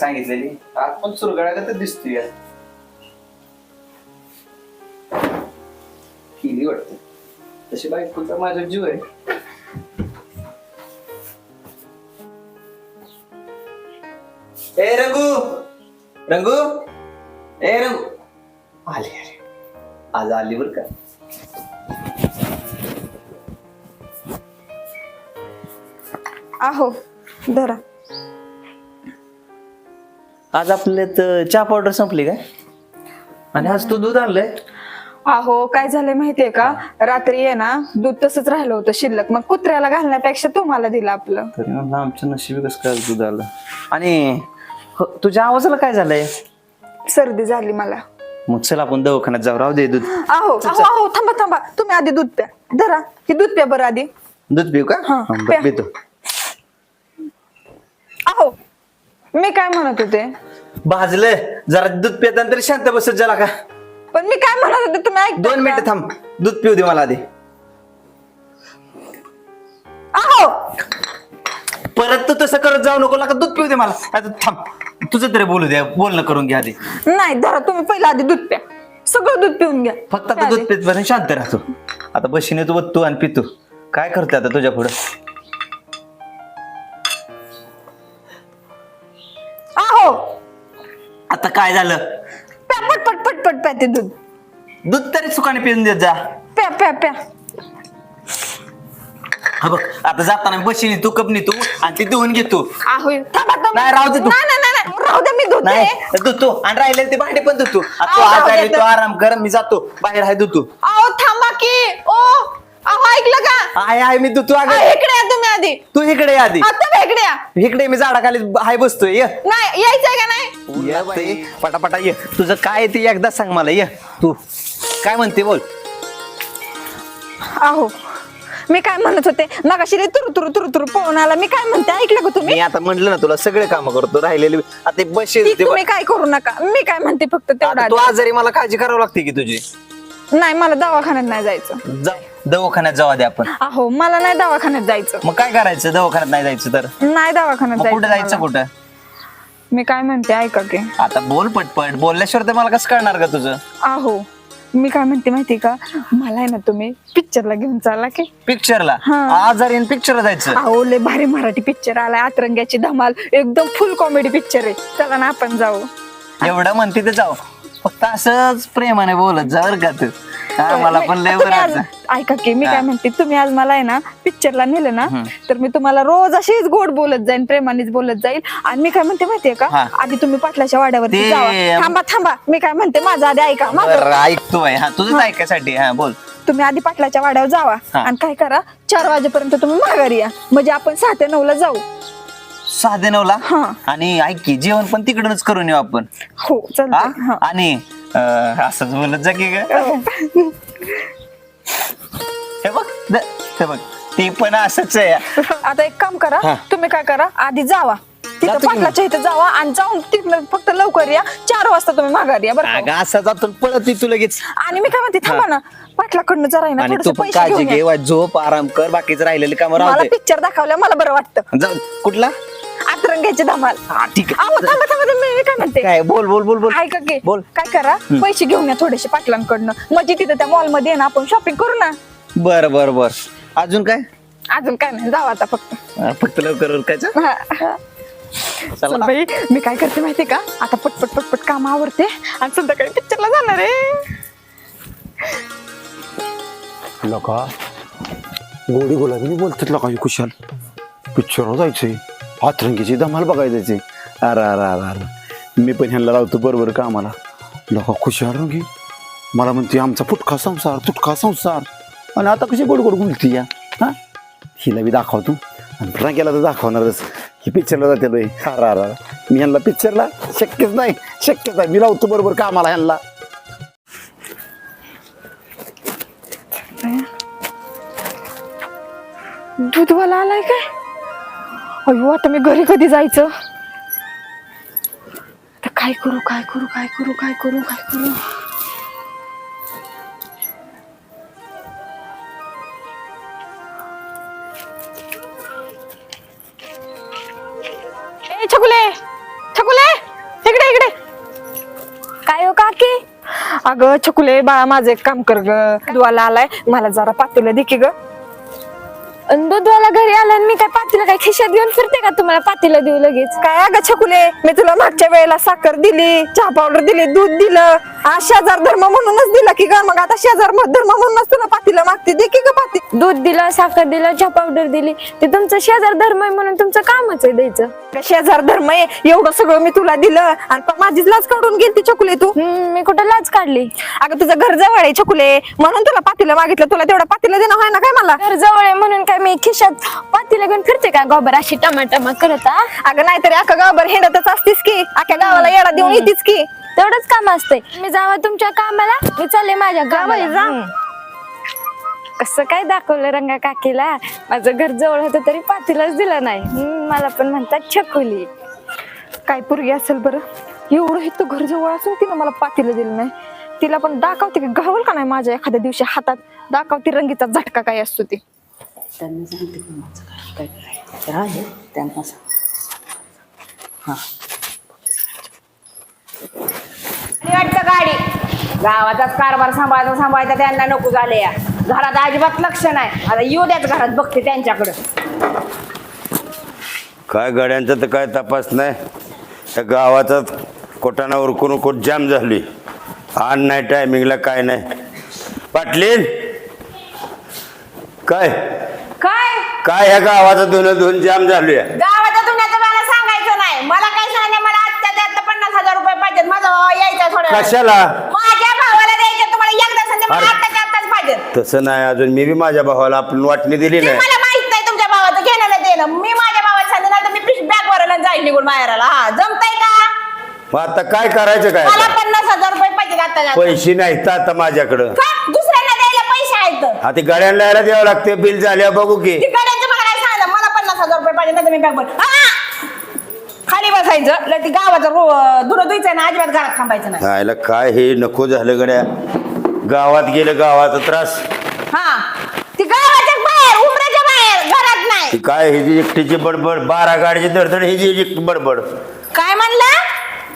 सांगितलेली. आज पण सुरगळागतच दिसतोय. केली वाटते. तशी बायकोचा माझा जीव आहे. ए रंगू! रंगू! ए रंगू! आले अरे आज आली बर का? आहो धरा. आज आपल्यात चहा पावडर संपली काय? आणि आज तू दूध आणलंय? आहो काय झालंय माहितीये का? रात्री आहे ना दूध तसंच राहिलं होतं शिल्लक. मग कुत्र्याला घालण्यापेक्षा तुम्हाला दिलं आपलं. तरी म्हणलं आमचं नशीब कसं काय दूध आलं? आणि हो, तुझ्या आवाजाला काय झालंय? सर्दी झाली मला. मग चल आपण दवाखान्यात जाऊ राहू दे दूध. आहो आहो आहो थांबा थांबा. तुम्ही आधी दूध प्या. धरा. हे दूध प्या बरं आधी. दूध पिऊ का? हा, बरं, प्या. पितो. आहो. मी काय म्हणत होते? भाजलं. जरा दूध पिताना तरी शांत बसत झाला का पण मी काय म्हणत होते तुम्ही ऐक दोन मिनिटं थांब. दूध पिऊ दे मला आधी. आहो! परत तू तसं करत जाऊ नको लागा दूध पिऊ दे मला. आता थांब. तुझं तरी बोलू दे बोलणं करून घ्या आधी. नाही धरा तुम्ही पहिला आधी दूध प्या. सगळं दूध पिऊन घ्या. फक्त आता दूध. पित शांत राहतो आता बशीने तू तू आणि पितो. काय करते आता तुझ्या पुढं? काय झालं? प्या पट पट पट पट प्या ते दूध. दूध तरी सुखाने पिऊन देत जा. प्या प्या प्या. हा बघ आता जाताना बशीने तू कपनी तू आणि ती धुवून घे तू. आहो थांबा थांबा. नाही, राहू दे तू. नाही नाही नाही, नाही. राहू दे मी धुते. नाही धुतो आणि राहिले ते भांडे पण धुतो आता तू आहो, आजारी तू. आराम कर मी जातो. बाहेर आहे धुतो आहो थांबा की. ओ. आहो ऐकलं का? आहे आहे मी आ, अगं इकडे या तुम्ही आधी. तू इकडे ये आधी. आता इकडे या. इकडे मी झाडाखाली हाय बसतोय ये. नाही यायचंय का नाही? ये ते, पटापटा ये. तुझं काय ते एकदा सांग मला ये. तू. काय म्हणते बोल. आहो मी काय म्हणत होते? मगाशी रे तुरु तुरु तुरु तुरु पळून आला. मी काय म्हणते? ऐकलं का तुम्ही? मी आता म्हंटल ना तुला सगळे काम करतो राहिलेले. आता ते बसेल ती ते तुम्ही काय करू नका. मी काय म्हणते फक्त तेवढा आता तू आजारी मला काळजी करावं लागते की तुझी? नाही मला दवाखान्यात नाही जायचं. जा. दवाखान्यात जाऊ दे आपण. आहो मला नाही दवाखान्यात जायचं. मग काय करायचं? दवाखान्यात नाही जायचं तर? नाही दवाखान्यात मग कुठं जायचं मला. कुठं? मी काय म्हणते ऐका की. आता बोल पटपट. बोलल्याशिवाय तर मला कसं कळणार का तुझं? आहो मी काय म्हणते माहिती का? मला आहे ना तुम्ही पिक्चरला घेऊन चाला की. पिक्चरला हा. आजारी पिक्चरला जायचं? अहो लय भारी मराठी पिक्चर आलाय आतरंग्याची धमाल. एकदम फुल कॉमेडी पिक्चर आहे. चला ना आपण जाऊ. एवढं म्हणते ते जाऊ. फक्त असंच प्रेमाने बोलत जा बरं का तू. हा, मला पण लय तुम्ही बरं आज- वाटतं. ऐका की मी. काय म्हणते तुम्ही आज मला आहे ना पिक्चरला नेलं ना. तर मी तुम्हाला रोज अशीच गोड बोलत जाईन प्रेमानेच बोलत जाईल आणि मी काय म्हणते माहितीये का? हा. आधी तुम्ही पाटलाच्या वाड्यावरती ते- जावा. थांबा थांबा. मी काय म्हणते माझं आधी ऐका माझं बरं ऐकतोय. हा तुझंच ऐकायसाठी. हा बोल. तुम्ही आधी पाटलाच्या वाड्यावर जावा. हा. आणि काय करा चार वाजेपर्यंत तुम्ही माघारी या. म्हणजे आपण सहा ते नऊ ला जाऊ. साधे नवला. हा. आणि ऐक की जेवण पण तिकडूनच करून येऊ आपण. हो हा? चालतंय. हा. आणि अं, असंच बोलत जा की ग. हे. बघ द- हे बघ ते पण असंच आहे. आता एक काम करा हा. तुम्ही काय करा आधी जावा. तिथं जातो की पाटलाच्या इथे जावा आणि जाऊन तिथनं फक्त लवकर या. चार वाजता तुम्ही माघारी या बरं का? अगं असं जातो पळत ये तू लगेच. आणि मी काय म्हणते थांबा ना. पाटलाकडनं जरा आहे ना आणि तू थोडेसे पण पैसे काळजी घेऊन घे या. वा, झोप आराम कर बाकीचं राहिलेलं काम मला राहते पिक्चर दाखवल्या मला बरं वाटतं. जाऊ कुठला? आतरंग्याची धमाल. हा ठीक अहो, आहे थांबा थांबा तुम्ही मी काय म्हणते? काय बोल बोल बोल बोल. ऐका की बोल. काय करा? पैसे घेऊन या थोडेसे पाटलांकडनं. म्हणजे तिथं त्या मॉलमध्ये ना आपण शॉपिंग करू ना. बर बर बर. अजून काय? अजून काय नाही जाऊ आता फक्त. हा, फक्त लवकर उरकायचं? हा, हा. चल. बाई मी काय करते माहितीये का? आता पटपट पटपट काम आवरते आणि संध्याकाळी पिक्चरला जाणार आहे. लका गोडी गुलाबी बोलतात लका कुशाल पिक्चरवर जायचंय हातरंगीची धमाल बघायची अरे अरे अरे अरे मी पण ह्यांना लावतो बरोबर का आम्हाला लका खुशाल रंगी मला म्हणते आमचा फुटका संसार तुटका संसार आणि आता कशी गोड गोड बोलती या हा हिला बी दाखवतो आणि रंग्याला तर दाखवणारच ही पिक्चरला जाते बाई अरे अरे अरे. मी ह्यांना पिक्चरला शक्यच नाही शक्यच नाही मी लावतो बरोबर का आम्हाला ह्यांना दूधवाला आलाय काय? अयो आता मी घरी कधी जायचं? आता काय करू काय करू काय करू काय करू काय करू? ए, छकुले! इकडे इकडे! काय हो काकी? अगं छकुले बाळा माझं एक काम कर ग. दुवाला आलाय. मला जरा पातुलं दे की ग. दूधवाला घरी आला आणि मी काय पातीला काय खिशात घेऊन फिरते का तुम्हाला? पातीला देऊ लगेच. काय अगं छकुले मी तुला मागच्या वेळेला साखर दिली चहा पावडर दिली दूध दिलं आज शेजार धर्म म्हणूनच दिला की ग. आता शेजार धर्म म्हणूनच तुला पातीला मागते. दे की ग पाती. दूध दिलं साखर दिलं चहा पावडर दिली. ते तुमचं शेजार धर्म आहे म्हणून तुमचं कामच आहे द्यायचं. का शेजार धर्म आहे. एवढं सगळं मी तुला दिलं आणि पण माझीच लाच काढून गेलती छकुले तू. हम्म, मी कुठं लाच काढली? अगं तुझं घर जवळ आहे छकुले म्हणून तुला पातीला मागितलं. तुला तेवढं पातीला देणं होय ना काय मला? घर जवळ आहे म्हणून काय मी खिशात पातीला घेऊन फिरते का? गोबर अशी टमाटमा करत हा? अगं नाहीतरी अख्खा गावभर हिंडतच असतीस की. अख्ख्या गावाला येडा देऊन येतीस की. तेवढंच काम असते मी जावा तुमच्या कामाला. मी चालले माझ्या गावाला. जा. कसं काय दाखवलं रंगा काकीला? माझं घर जवळ होतं तरी पातीलाच दिलं नाही. हम्म, मला पण म्हणतात छकुली. काय पोरगी असेल बरं? एवढं हे तू घर जवळ असून तिनं मला पातीला दिलं नाही. तिला पण दाखवते की गावल का नाही माझ्या एखाद्या दिवशी हातात? दाखवते रंगीचा झटका काय असतो ते. त्यांना सांगते की माझं काय काय करायचं तर आहे त्यांना सांग हां वाटतं गाडी गावाचाच कारभार सांभाळता सांभाळता त्यांना नको झाले या. घरात अजिबात लक्ष नाही. आता येऊ द्याच घरात बघते त्यांच्याकडं. काय गाड्यांचा तर काय तपास नाही. त्या गावाचा कोटाना उरकून उरकून जाम झाली. आण नाही टायमिंगला काय नाही. पाटलीन काय? काय? काय ह्या गावाचा दोन दोन जाम झाली? गावाचं तुम्हाला मला सांगायचं नाही. मला काय सांगणार मला आत्ता पन्नास हजार रुपये पाहिजेत. माझा यायचा वेळात. कशाला माझ्या भावाला द्यायचे तुम्हाला एकदा संधी मला अरे. आत्ताच्या आत्ताच पाहिजेत तसं नाही अजून. मी बी माझ्या भावाला आपण वाटणी दिली ते नाही. मला माहीत नाही तुमच्या भावाचं घेणं ना देणं. मी माझ्या भावाला सांगितलं नाही तर मी पिश बॅग वरायला जाईल निघून माहेराला. हा जमतंय का? मग आता काय करायचं काय मला आता? पन्नास हजार रुपये पाहिजे आता पैसे नाहीत आता माझ्याकडं. दुसऱ्यांना द्यायला पैसे आहेत. आता गाड्यांना यायला द्यावं लागते. बिल झाल्यावर बघू की. ती गाड्यांचं मला काय सांगितलं मला पन्नास हजार रुपये पाहिजे नाही तर मी बॅग हा! खाली बसायचं. लय ती गावाचं रो दुरं धुयचं ना अजिबात घरात थांबायचं नाही. आयला काय हे? नको झालं गड्या. गावात गेलं गावाचा त्रास. हा. ती गावाच्या बाहेर उमराच्या बाहेर घरात नाही. ती काय ही जी एकटीची बडबड बारा गाडीची धडधड ही जी एकटी बडबड. काय म्हणलं?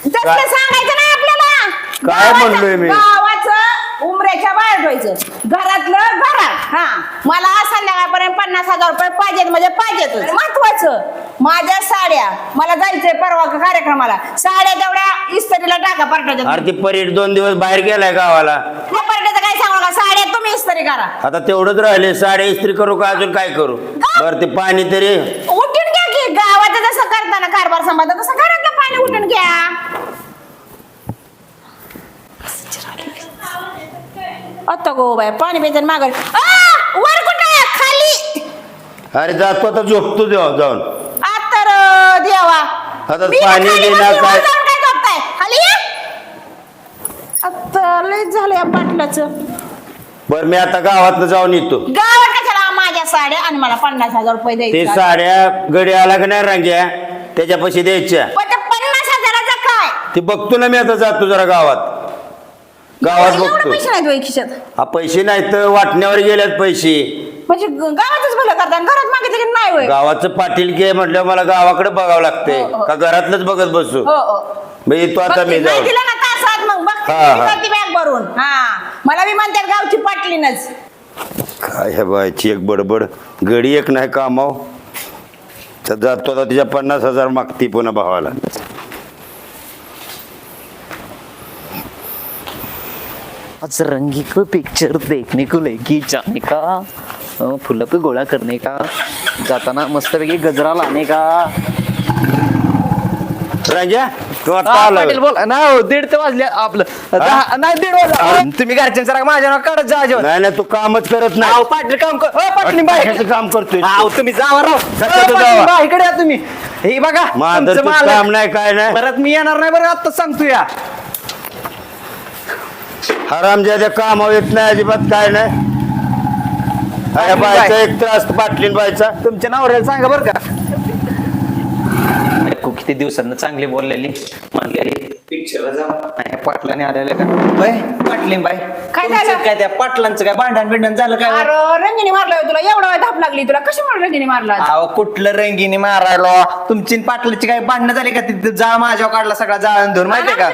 तसलं काय? सांगायचं नाही आपल्याला. काय गावाचं- म्हणलोय मी? गावाचं उमऱ्याच्या बाहेर ठेवायचं घरातलं घरात. हा. मला संध्याकाळपर्यंत पन्नास हजार रुपये पाहिजेत म्हणजे पाहिजेतच. महत्वाचं. माझ्या साड्या. मला जायचंय परवा का कार्यक्रमाला. साड्या तेवढ्या इस्त्रीला टाका परटाच्या अरे ती परीट दोन दिवस बाहेर गेलाय गावाला त्या परट्याचं काय सांगू नका साड्या तुम्ही इस्त्री करा. आता तेवढंच राहिले साडे इस्त्री करू का अजून काय करू? बर ते पाणी तरी. उठून घ्या की गावाचं जसं करताना कारभार सांभाळता तसं घरातलं पाणी उठून घ्या. आता गो बाय पाणी प्यायचं मागं. वर कुठं खाली. अरे जातो आता झोपतो देवा जाऊन. आता र देवा. आता मी पाणी खाली देणार बसली, वर काय? जाऊन काय करताय खाली या. आता लय झालं या पाटलाचं. बर मी आता गावात जाऊन येतो. गावात कशाला? माझ्या साड्या आणि मला पन्नास हजार रुपये ते द्यायचे. साड्या गडी आला का नाही रांग्या? त्याच्यापाशी द्यायच्या. पण पन्नास हजाराचं काय? ते बघतो ना मी आता जातो जरा गावात. गावात एवढे बघतो. नाहीत खिशात. हा पैसे नाहीत तर वाटण्यावर गेल्यात पैसे. म्हणजे ग- गावातच भलं करतात घरात मागितलं की नाही होय? गावाचं पाटील घे म्हटलं मला गावाकडे बघावं लागतंय. हो, हो. का घरातलंच बघत बसू? हो हो. मी येतो आता मी नाही जाऊ दिलं ना हा, हा. मी करते बॅग भरून. हा. मला बी म्हणतात गावची पाटलीनच. काय ह्या बायची एक बडबड. गडी एक नाही कामाव. तर जातो आता तिच्या पन्नास हजार मागती पुन्हा भावाला. आज रंगी को पिक्चर देखने को लेके जाने का अं, फुलं पे गोळा करने का जाताना मस्तपैकी गजरा लाने का. रांग्या? हा, पाटील बोल. हो, दीड ते वाजले आपलं. दहा- नाही दीड वाजले. तुम्ही घरच्यांचा राग माझ्या नाव काढत जा जेवण नाही नाही तू कामच करत अहो, नाही पाटील काम कर. पाटील कशाचं काम करतोय. अहो, तुम्ही जावा राव. कशाचं अ, पाटील जावा? बाई, इकडे या तुम्ही. हे बघा माझं तुमचं तू मालक. काम नाही काय नाही. परत मी येणार नाही बरं आता सांगतो या. हरामजाद्या कामावर येत नाही अजिबात काय नाही. अरे बायचा एक त्रास पाटलीन बायचा. तुमच्या नावाला सांगा बरं का. किती दिवसांना चांगली बोललेली म्हणलेली पिक्चरला पाटलाने आलेले का? बाय पाटलीन बाय काय तुमचं झालं? काय त्या पाटलांचं काय भांडण बिंडण झालं काय? अरे रंगिणी मारला होय तुला एवढा वेळ धाप लागली तुला. कशी म्हणून रंगिणी मारला? अहो कुठलं रंगीने मारायला? तुमची न पाटलाची काय भांडणं झाली का तिथे? जा माझ्यावर काढला सगळा जाळण धरून माहितीये का?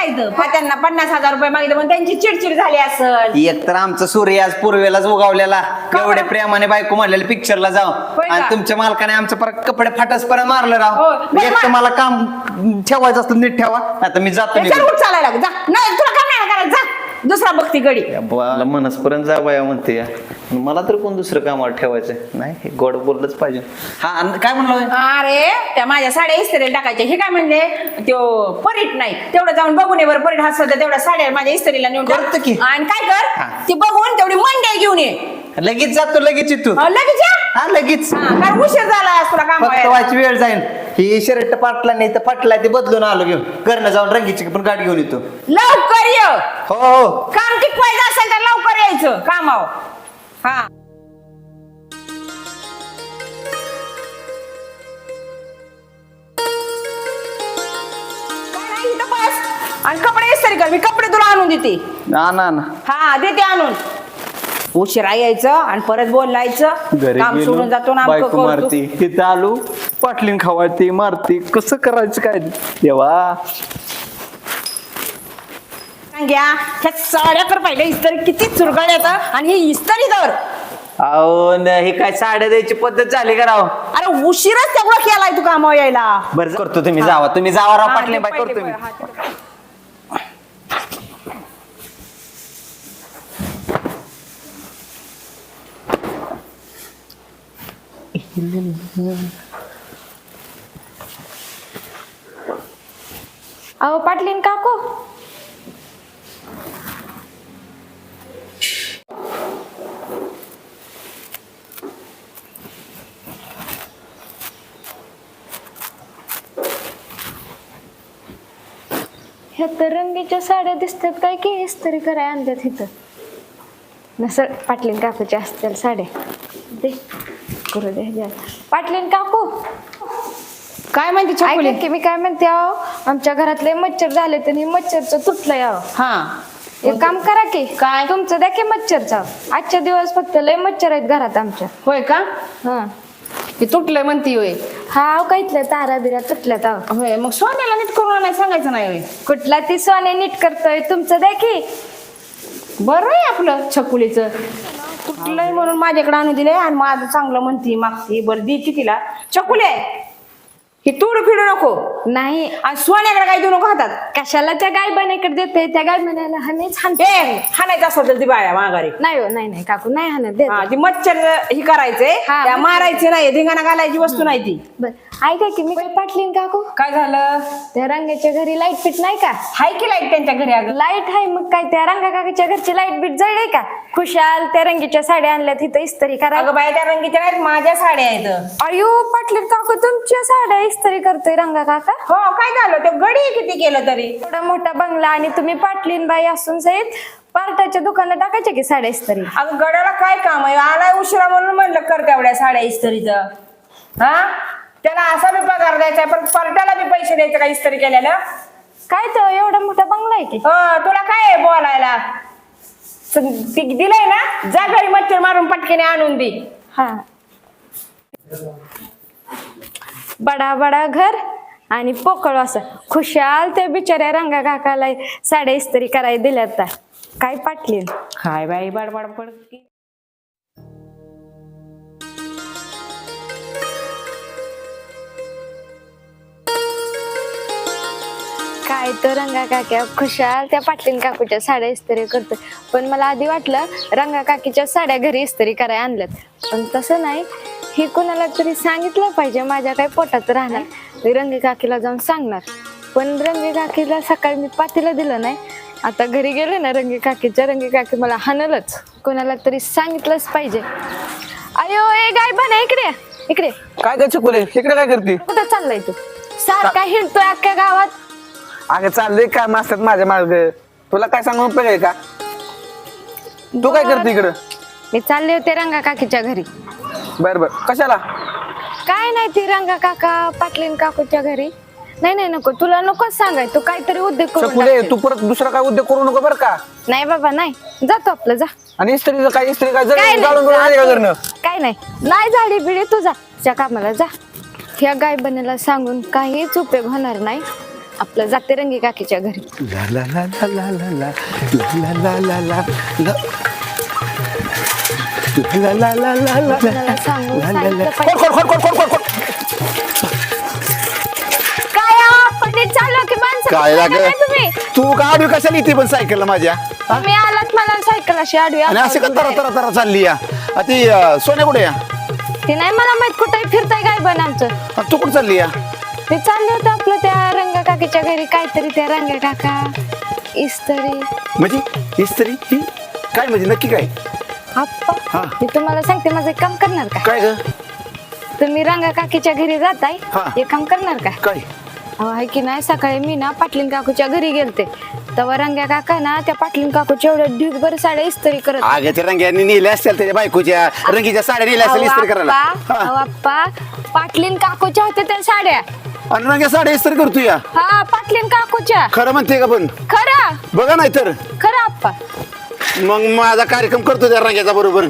आमचं त्यांना पन्नास हजार रुपये मागितले पण त्यांची चिडचिड झाली असल. एक तर आमचा सूर्य आज पूर्वेलाच उगावलेला. एवढे प्रेमाने बायको म्हणलेले पिक्चरला जाऊ होय का? आणि तुमच्या मालकाने आमच्या परत कपडे फाटस परत मारलं राव. होय. बरं, एक तर मा- मला काम ठेवायचं असतं नीट ठेवा. आता मी जातो चल निघून. उठ चालायला लाग, जा. नाही तुला काम नाही. करायचं दुसरा बघती गडी. मला मनसपर्यंत जा बाया म्हणते या. मला तर कोण दुसरं कामावर ठेवायचं? नाही हे गोड बोललंच पाहिजे. हा आणि काय म्हणलं अरे त्या माझ्या साड्या इस्त्रीला टाकायच्या. हे काय म्हणले? तो परीट नाही. तेवढं जाऊन बघून ये बरं परीट हा सध्या तेवढ्या साड्या माझ्या इस्त्रीला नेऊन टाक. करतो की. आणि काय कर? हा. ती बघून तेवढी मंडई घेऊन ये. लगेच जातो लगेच येतो. अं, लगेच या. हा लगेच. हा, कारण उशीर झाला आज तुला काम फक्त व्हायची वेळ जाईल ही शर्ट पाटला नाही तर फाटला ते बदलून आलो घेऊन. घरनं जाऊन रंगीची पण गाडी घेऊन येतो. लवकर ये. हो हो. काम टिकवायचं असेल तर लवकर यायचं कामावर. हा. काय नाही, इथं बस. आणि कपडे इस्त्री कर. मी कपडे तुला आणून देते. ना ना ना. हा देते आणून. उशिरा यायचं आणि परत बोलायचं. घरी काम गेलो, सोडून जातो ना आमकं बायको करतो. मारती तिथं आलो पाटलीन खवाळती मारती कसं करायचं काय? देवा. घ्या ह्या साड्या कर पाहिजे इस्त्री किती चुरगळ येतं आणि ही इस्त्री तर. अहो न, हे काय साड्या द्यायची पद्धत झाली का राव? अरे उशीरच तेवढं केलाय तू कामावर यायला. बरं करतो तुम्ही जावा. तुम्ही जावा राव पाटले ते बाय पहिले करतो मी बरं, हा, ते- अहो पाटलीन काकू. ह्या तर रंगीच्या साड्या दिसतात काय की इस्त्री कराय आणतात इथं. नसल पाटलीन काकूच्या असतील साड्या. दे. करू दे द्या. पाटलीन काकू. काय म्हणते छकुली? ऐका की मी काय म्हणते अहो आमच्या घरातले मच्छर झाले तर हे मच्छरचं तुटलंय अहो. हा. एक काम करा की काय? तुमचं द्या की मच्छरचा. आजच्या दिवस फक्त लय मच्छर आहेत घरात आमच्या. होय का? हा. हे तुटलंय म्हणती होय. हा अहो काहीतल्या तारा बिरा तुटल्यात अहो. होय मग सोन्याला नीट करून नाही सांगायचं नाही होय. कुठला ती सोने नीट करतोय तुमचं द्या की. बरं आहे आपलं छकुलीचं. सुटलंय म्हणून माझ्याकडे आणू दिले आणि माझं चांगलं म्हणती मागती. बरं देते तिला. चकुले हे तोडू फिडू नको. नाही. आणि सोन्याकडे काही देऊ नको हातात? कशाला त्या गाय बनायकडे देते? त्या गाय हानेच ए हानते हाणायचं असं तर ती बाया माघारी. नाही हो नाही नाही काकू नाही हाणत देते. हा ती मच्छर ही करायचंय. हा, त्या. मारायचे नाही धिंगाणा घालायची वस्तू नाही ती. बर ऐका की मी काय पाटलीन काकू? काय झालं? त्या रंगाच्या घरी लाइट फिट नाही का? हाय की लाइट त्यांच्या घरी अगं? लाइट आहे मग काय त्या रंगा काकाच्या घरची लाइट बीट जळले का? खुशाल त्या रंगीच्या साड्या आणल्या तिथं इस्त्री करा. अगं बाया त्या रंगीच्या नाहीत माझ्या साड्या आहेत. अयो पाटलीन काकू तुमच्या साड्या इस्त्री करतोय रंगा काका. हो काय झालं? ते गडी किती केलं तरी? एवढा मोठा बंगला आणि तुम्ही पाटलीन बाई असून सहित पार्टाच्या दुकानात टाकायचे की साड्या इस्त्री? अगं गड्याला काय काम आहे? आलाय उशिरा म्हणून म्हणलं कर तेवढ्या साड्या इस्त्रीचं. हा? त्याला असा बी पगार द्यायचा पण परट्याला बी पैसे द्यायचे का इस्त्री केलेलं काय तो एवढा मोठा बंगला आहे की? हो तुला काय आहे बोलायला? स- ती दिलंय ना? जा घरी मच्छर मारून पटकेने आणून दे. हा. बडा बडा घर आणि पोकळ असं. खुशाल त्या बिचाऱ्या रंगा काकाला साड्या इस्त्री करायला दिल्यात तर काय पाटलीन काय बाई बडबड पड काय तर रंगा काक्या खुशाल त्या पाटलीन काकूच्या साड्या इस्त्री करतोय. पण मला आधी वाटलं रंगा काकीच्या साड्या घरी इस्त्री करायला आणल्यात. पण तसं नाही. हे कोणाला तरी सांगितलं पाहिजे माझ्या काही पोटात राहणार. मी रंगी काकीला जाऊन सांगणार. पण रंगी काकीला सकाळी मी पातीला दिलं नाही. आता घरी गेले ना रंगी काकीच्या रंगी काकी मला हाणलच. कोणाला तरी सांगितलंच पाहिजे. अयो ए गाय बन इकडे. इकडे. काय काय चुकले इकडे काय करते? कुठं चाललाय तू? सारखा हिंडतोय अख्ख्या गावात. अगं चाललंय काय असतात माझ्या मार्ग तुला काय सांगून उपयोग आहे का? तू काय करते इकडं? मी चालले होते रंगा काकीच्या घरी. बर बर कशाला काय नाही ती रंगा काका पाटलीन काकूच्या घरी नाही नाही नको तुला नकोच सांगाय तू काहीतरी उद्योग करून टाकशील. तू परत दुसरा काय उद्योग करू नको बरं का नाही बाबा नाही जातो आपलं जा आणि इस्त्रीचं काय इस्त्री काय काय जळ गाळून गाळून का करणं नाही काय नाही नाही झाडी बिडी तू जा त्या कामाला जा ह्या गाय बनेला सांगून काहीच उपयोग होणार नाही आपलं जाते रंगी काकीच्या घरी ला ला ला ला ला ला ला ला ला ला ला ला ला ला ला ला ला ला काय अहो, पटेल चाललो की माणसं काय बसला लाग नाही तुम्ही? तू का आडवी कशाला इथे पण सायकलला माझ्या? हा? तुम्ही आलात मला सायकल अशी आडवी आणि असं का तरा. तरा तरा चालली या? आ, ती अं, सोन्या कुठे या? ते नाही मला माहीत कुठे फिरताय काय बन आमचं. आ, तू कुठे चालली या? ते चाललं होतं आपलं त्या रंगा काकीच्या घरी काहीतरी त्या रंगा काका इस्तरी. म्हणजे इस्त्री? ही? काय म्हणजे नक्की काय? हा. मी तुम्हाला सांगते माझं एक काम करणार का? काय ग? तुम्ही रंगा काकीच्या घरी जाताय. हा. हे काम करणार का? काय? अहो आहे की नाही सकाळी मी ना पाटलीन काकूच्या घरी गेलते. तेव्हा रंग्या काका ना त्या पाटलीन काकूच्या एवढ्या ढीगभर साड्या इस्त्री करत आगे त्या रंग्यांनी नेल्या असतील त्याच्या बायकोच्या. रंगीच्या साड्या नेल्या असतील अहो, इस्त्री करायला. आप्पा, अहो, हा. आप्पा पाटलीन काकूच्या होत्या त्या साड्या. आणि रंग्या साड्या इस्त्री करतो या. हा पाटलीन काकूच्या. खरं म्हणते का पण? खरं? बघा नाही तर खरं आप्पा. मग माझा कार्यक्रम करतो त्या रंग्याचा बरोबर.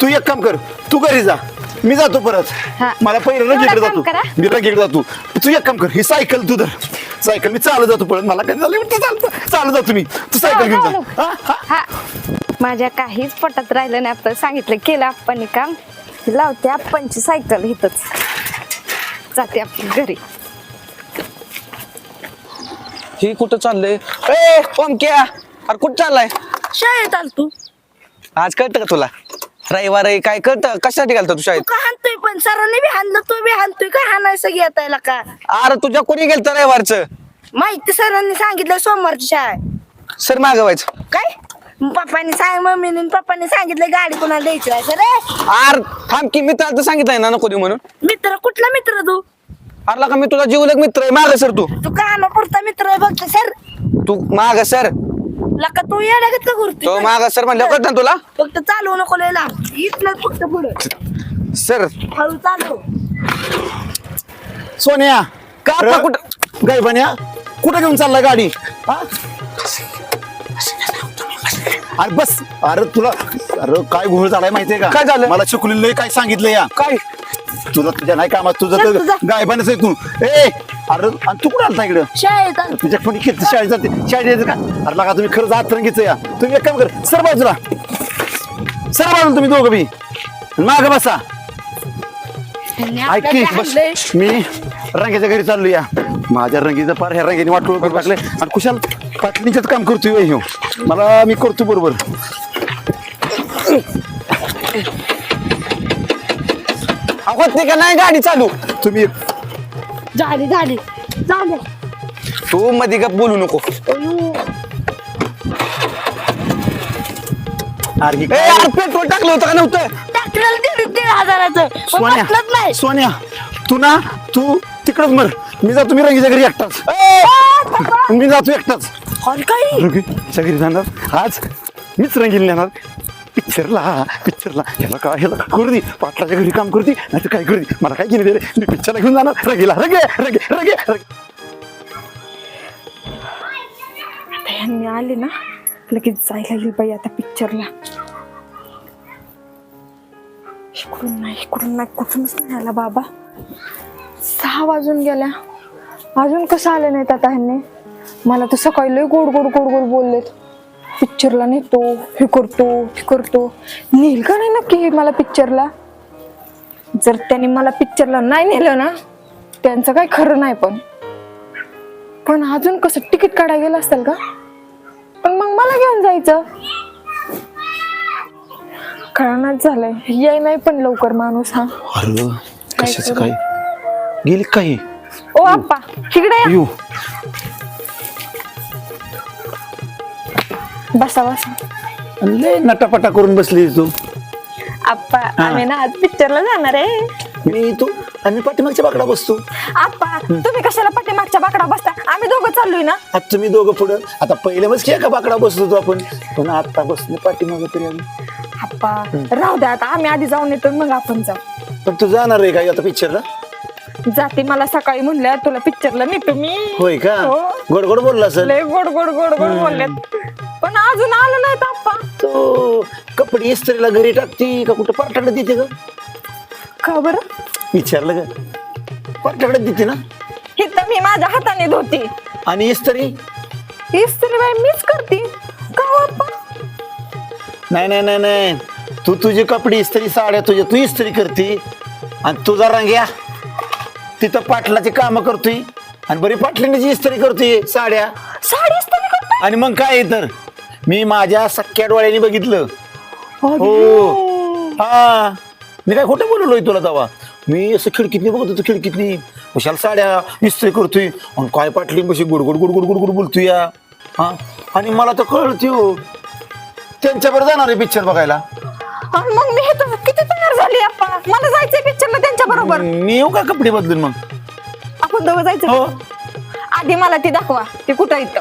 तू एक काम कर तू घरी जा. मी जातो परत. हा. मला पहिलं एवढं रंगीकडे काम जातो. करा. मी रंगीकडे जातो. तू एक काम कर ही सायकल तू धर. सायकल मी चालत जातो परत. मला कधी झालं? चालतो. चालत जातो मी. तू सायकल घेऊन जा. हा, हा. हा. माझ्या काहीच पोटात राहिलं नाही आपण सांगितलं केलं आपण काम. लावते आपणची सायकल इथंच. जाते आपण घरी. ही कुठं चाललंय? ए ओमक्या अरे कुठं चाललाय? शाळेत आल तू आज कळतं का तुला? रविवार आहे काय कळतं? कशासाठी घालतो तू शाळेत? का हाणतोय पण? सरांनी बी हाणलं तू बी हाणतोय. का हाणायचं घेतायला का? अरे तुझ्या कोणी गेलं रविवारचं? माहिती सरांनी सांगितलं सोमवारची शाळा. आहे. सर मागवायचं काय? पप्पानी सांग मम्मीने पप्पानी सांगितलं गाडी कोणाला द्यायची आहे सर? अरे थांब की मित्राला तर सांगितलंय ना नको देऊ म्हणून. मित्र कुठला मित्र तू? अरे का मी तुला जीवलग मित्र आहे? माग सर तू. तू कामापुरता मित्र आहे? बघ सर. तू माग सर. लका तू येण्यागत का तो माग सर म्हणलं कळत ना तुला? फक्त चालवू नको लय लांब. इथलं फक्त पुढं. सर. हळू चालव सोन्या का आपला कुठं गायबान्या कुठं घेऊन चालला गाडी? हा? अरे बस. अरे तुला अरे काय घोळ झालाय माहितीये का? काय झालं? मला शिकलेलं काय सांगितलं या. काय? तुला तुझ्या नाही कामात तुझं चल तर तुझा. गायबानच आहे तू. ए! अरे आणि तू कुठं आलता इकडं? शाळेत आल तुझ्या कोणी किती शाळेत जाते. शाळेत यायचं का? अरे लागा तुम्ही खरंच हात रंगीचं या. तुम्ही एक काम कर सर बाजूला. सर बाजूला तुम्ही दोघं बी. माग बसा. ऐक की बस. मी रंगाच्या घरी चाललो या. माझ्या रंगीचं पार ह्या रंगीने वाटोळ करून टाकले आणि कुशाल पाटणीच्याच काम करतोय ह्यो मला मी करतो बरोबर. होत नाही का नाही गाडी चालू? तुम्ही झाली झाली. झाली तू मध्ये गप बोलू नको. अरे ए यार पेट्रोल टाकलं होतं का नव्हतं? टाकलेलं दीड दीड हजाराचं. पण सोन्या बसलंच नाही. सोन्या तू ना तू तिकडच मर. मी जातो मी रंगीच्या घरी एकटाच. मी जातो एकटाच. अरे काय रंगीच्या घरी जाणार. आज मीच रंगील नेणार. पिक्चरला. पिक्चरला ह्याला काय ह्याला काय करू दे? पाटलाच्या घरी काम करते नाही काय करू दे? मला काय केलं रे मी पिक्चरला घेऊन जाणार. रगेला रगे रगे रगे रगे. आता यांनी आले ना लगेच जायला येईल बाई आता पिक्चरला इकडून नाही इकडून नाही कुठूनच नाही आला बाबा. सहा वाजून गेल्या. अजून कसं आले नाहीत आता ह्यांनी? मला तर सकाळी लय गोड गोड गोड गोड बोललेत. पिक्चरला नेतो हे करतो हे करतो. नेल का नाही नक्की हे मला पिक्चरला जर त्यांनी मला पिक्चरला नाही नेलं ना त्यांचं काही खरं नाही पण. पण अजून कसं तिकीट काढायला गेलं असेल का? पण मग मला घेऊन जायचं. कळणाच झालंय. याय नाही पण लवकर माणूस हा. अरे कशाचं काय? गेली काही ओ आप्पा तिकडे या. बसा बसा. लय नटापटा करून बसली तू. आप्पा आम्ही ना आज पिक्चरला जाणार आहे. मी तू आणि पाठीमागच्या बाकडा बसतो. आप्पा तुम्ही कशाला पाठीमागच्या बाकडा बसता? आम्ही दोघं चाललोय ना. आता तुम्ही दोघं पुढं. आता पहिले मग एका बाकडा बसलो होतो आपण. पण आता बसले पाठीमागे तरी आम्ही. आप्पा राहू द्या आता. आम्ही आधी जाऊन येतो मग आपण जाऊ. पण तू जाणार आहे का आता पिक्चरला जाते मला सकाळी म्हणल्या तुला पिक्चरला नेतो मी. होय का? हो. गोड गोड बोलला सर लय गोड गोड गोड गोड बोललेत पण अजून आलं नाहीत आप्पा. तो कपडे इस्त्रीला घरी टाकती का कुठं पार्टाकडे देते का का बरं? विचारलं का पार्टाकडे देते ना? ही तर मी माझ्या हाताने धुती. आणि इस्त्री? इस्त्री बाई मीच करते. का हो आप्पा? नाही नाही नाही नाही. तू तुझी कपडे इस्त्री साड्या तुझ्या तू इस्त्री करते. आणि तुझा रंग्या तिथं पाटलाची कामं करतोय. आणि बरी पाटलीने इस्त्री करतोय साड्या. साडी इस्त्री करते आणि मग काय तर मी माझ्या सख्या डोळ्याने बघितलं. हो. हा. मी काय खोटं बोललोय तुला तेव्हा? मी असं खिडकीतनी बघत होतो खिडकीतनी. कशाला साड्या इस्त्री करतोय. आणि काय पाटली कशी गुडगुड गुडगुड गुडगुड बोलतोय या. हा? आणि मला तर कळत हो. त्यांच्याबरोबर जाणार आहे पिक्चर बघायला. आणि मग मी हे तर किती तयार झाली आप्पा? मला जायचंय पिक्चरला त्यांच्या बरोबर. मी येऊ का कपडे बदलून मग? आपण दोघं जायचं हो. आधी मला ती दाखवा ती कुठं इथं.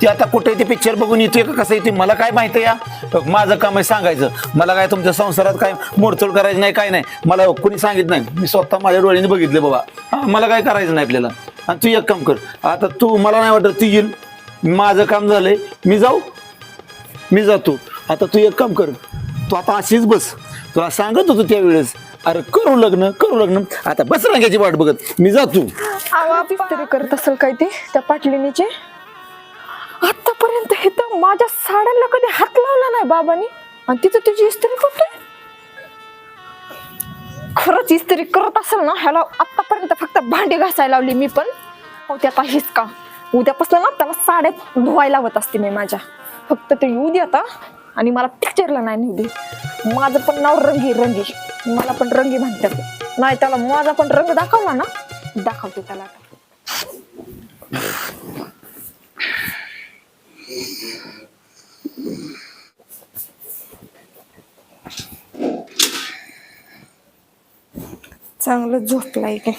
ती आता कुठे ते पिक्चर बघून येतोय का कसं येते मला काय माहिती या? माझं काम आहे सांगायचं. मला काय तुमच्या संसारात काय मोडतोड करायचं नाही काय नाही. मला कोणी सांगितलं नाही. मी स्वतः माझ्या डोळ्याने बघितले बाबा. हा मला काय करायचं नाही आपल्याला? आणि तू एक काम कर. आता तू मला नाही वाटत ती येईल. माझं काम झालंय. मी जाऊ? मी जातो. आता तू एक काम कर. तू आता अशीच बस. तुला सांगत होतो त्यावेळेस अरे करू लग्न करू लग्न. आता बस रंगाची वाट बघत. मी जातो. करत असेल काय ते? त्या पाटलिनीचे? आजपर्यंत हे तर माझ्या साड्यांना कधी हात लावला नाही बाबांनी आणि तिथं तुझी इस्त्री करतोय खरंच इस्त्री करत असेल ना ह्याला आतापर्यंत फक्त भांडी घासायला लावली मी पण. हो त्या हिसका का उद्यापासून ना त्याला साड्या धुवायला लावत असते मी माझ्या. फक्त ते येऊ दे आता आणि मला पिक्चरला नाही नेऊ दे. माझं पण नाव रंगी रंगी. मला पण रंगी म्हणतात. नाही त्याला माझा पण रंग दाखवला ना? दाखवते त्याला आता. चांगलं झोपलाय की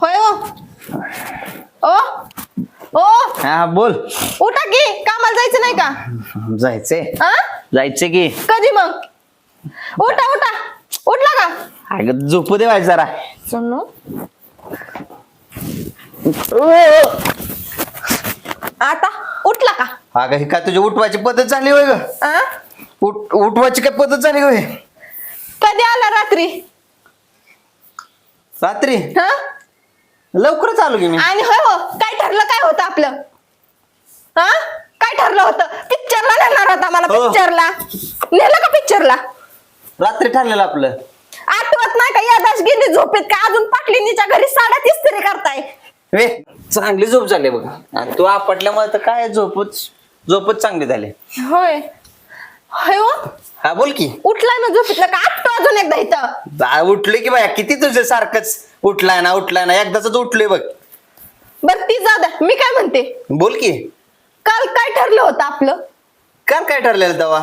होय ओ ओ. ओ. हा बोल. उठा की कामाला जायचं नाही का? जायचंय. हा जायचंय की. कधी मग? उठा उठा. उठला का? अगं झोपू दे वाय जरा. सोनू आता उठला का? अगं ही काय तुझी उठवायची पद्धत झाली होय ग? आ? उठ उठवायची काय पद्धत झाली होय? कधी आला रात्री? रात्री? हा? लवकरच आलो की मी. आणि होय हो. काय ठरलं काय होतं आपलं? हा काय ठरलं होतं? पिक्चरला नेणार होता मला हो. पिक्चरला नेलं का पिक्चरला रात्री ठरलेलं आपलं. आठवत नाही का? यादाश गेली झोपेत का? अजून पाटलिनीच्या घरी साड्या तिस्त्री करताय. वे चांगली झोप झाली बघ. आणि तू आपटल्यामुळे तर काय झोपच झोपच चांगली झाली. होय. होय हो. हा बोल की. उठलाय ना झोपेतलं का? आठतो अजून एकदा इथं. जा, उठले की बाया किती तुझं सारखंच उठलाय ना उठलाय ना एकदाच उठलोय बघ. बर ती जाऊ द्या मी काय म्हणते? बोल की. काल काय ठरलं होतं आपलं? काल काय ठरलेलं तेव्हा?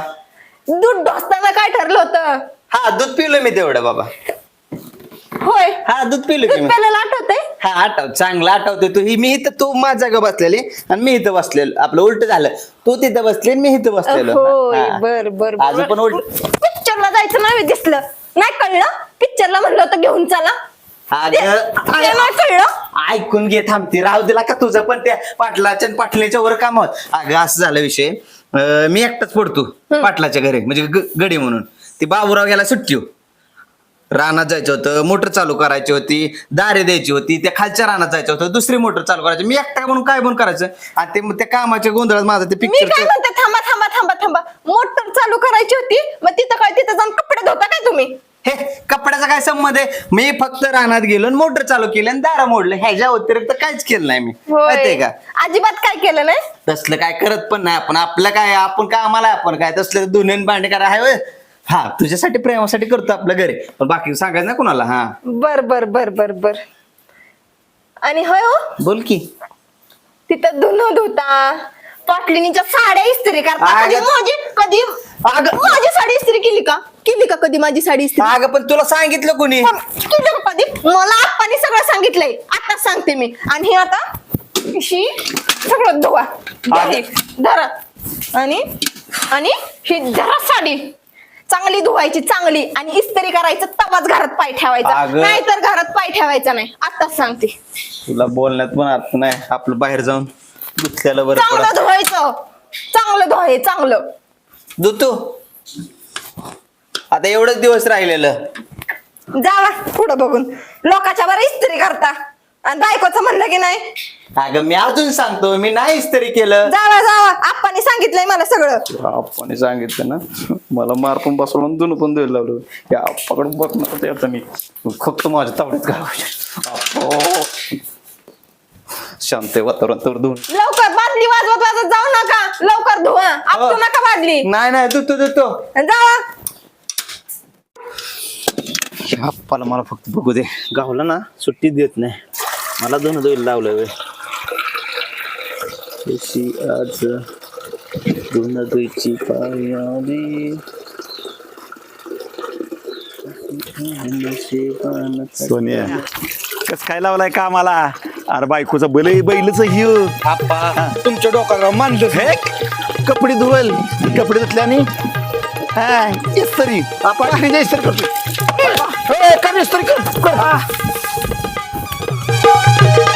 दूध ढोसताना काय ठरलं होतं? हा दूध पिलो मी तेवढं बाबा. होय. हा दूध पिलो की दूध मी. प्यायला आठवतंय हा आठव. चांगलं आठवतोय तू. ही मी इथं तू माझ्या जागा बसलेली. आणि मी इथं बसलेलो. आपलं उलट झालं. तू तिथं बसली आणि मी इथं बसलेलो. होय हा. बर बर अजून पण उलट. पिक्चरला जायचं नाही दिसलं. नाही कळलं? पिक्चरला म्हणलं होतं घेऊन चला. ते- ते नाही कळलं? ऐकून घे थांबती राहू दिला का तुझं पण. त्या पाटलाच्या आणि पाटलीच्या वर काम होत. अगं असं झालं विषय. अं, मी एकटाच पडतो पाटलाच्या घरी. म्हणजे ग- गडी म्हणून. ती बाबूराव गेला सुट्टी हो. रानात जायचं होतं मोटर चालू करायची होती दारे द्यायची होती त्या खालच्या रानात जायचं होतं दुसरी मोटर चालू करायची. मी एकटा म्हणून काय म्हणून करायचं? आणि ते त्या कामाच्या गोंधळात माझं ते मी काय पिक्चर म्हणते थांबा थांबा थांबा थांबा. मोटर चालू करायची होती मग तिथं काय तिथं जाऊन कपडे धुता काय तुम्ही? हे कपड्याचा काय संबंध आहे? मी फक्त रानात गेलो मोटर चालू केली आणि दारा मोडलं. ह्याच्या व्यतिरिक्त काहीच केलं नाही मी. माहितीये का? अजिबात काय केलं नाही? तसलं काय करत पण नाही आपण. आपलं काय आपण काय आम्हाला आपण काय? तसलं धुण्यान भांडे करा. होय. हा तुझ्यासाठी प्रेमासाठी करतो आपल्या घरी. पण बाकी सांगायचं ना कुणाला? हा. बर बर बर बर बर. आणि होय हो? बोल की. तिथं धुणं धुता पाटलिनीच्या साड्या इस्त्री करता. कधी माझी कधी अगं- माझी साडी इस्त्री केली का? केली का कधी माझी साडी इस्त्री? अगं पण तुला सांगितलं कोणी? पण केली का कधी मला आप्पानी सगळं सांगितलंय. आता सांगते मी. आणि हे आता शी सगळं धुवा. धरा. आणि आणि ही धरा साडी. चांगली धुवायची चांगली. आणि इस्त्री करायचं तवाच घरात पाय ठेवायचा. अगं- नाही तर घरात पाय ठेवायचा नाही. आताच सांगते. तुला बोलण्यात पण अर्थ नाही. आपलं बाहेर जाऊन दुसऱ्याला बरं चांगलं पडत धुवायचं. चांगलं धुवाय चांगलं. दुतू आता एवढंच दिवस राहिलेलं. जावा पुढं बघून. लोकांच्या बरं इस्त्री करता. आणि बायकोचं म्हणलं की नाही. अगं मी अजून सांगतो मी नाही इस्त्री केलं. जावा जावा आप्पानी सांगितलंय मला सगळं. आपण सांगितलं ना मला मार पण बसवून दोन पण द्यायला लावलं. या आप्पाकडून बघणार ते आता मी. फक्त माझ्या तावडीत घालावं शांत आहे वातावरण तर दोन लवकर बादली वाजवत वाजवत जाऊ नका. लवकर धुवा. आपटू नका बादली. नाही नाही देतो देतो जावा. आप्पाला मला फक्त बघू दे. गावला ना सुट्टी देत नाही. मला दोन दोन लावलं वे तशी आज दोन दोयची पायाने सोनिया कस काय लावलाय का मला अरे बायकोचा बैल बैलच हिव आप्पा तुमच्या डोक्याला मानलं हे कपडे धुवल. कपडे धुतल्याने हा इस्त्री आपण इस्त्री करतो ए, कर इस्त्री कर. thank you.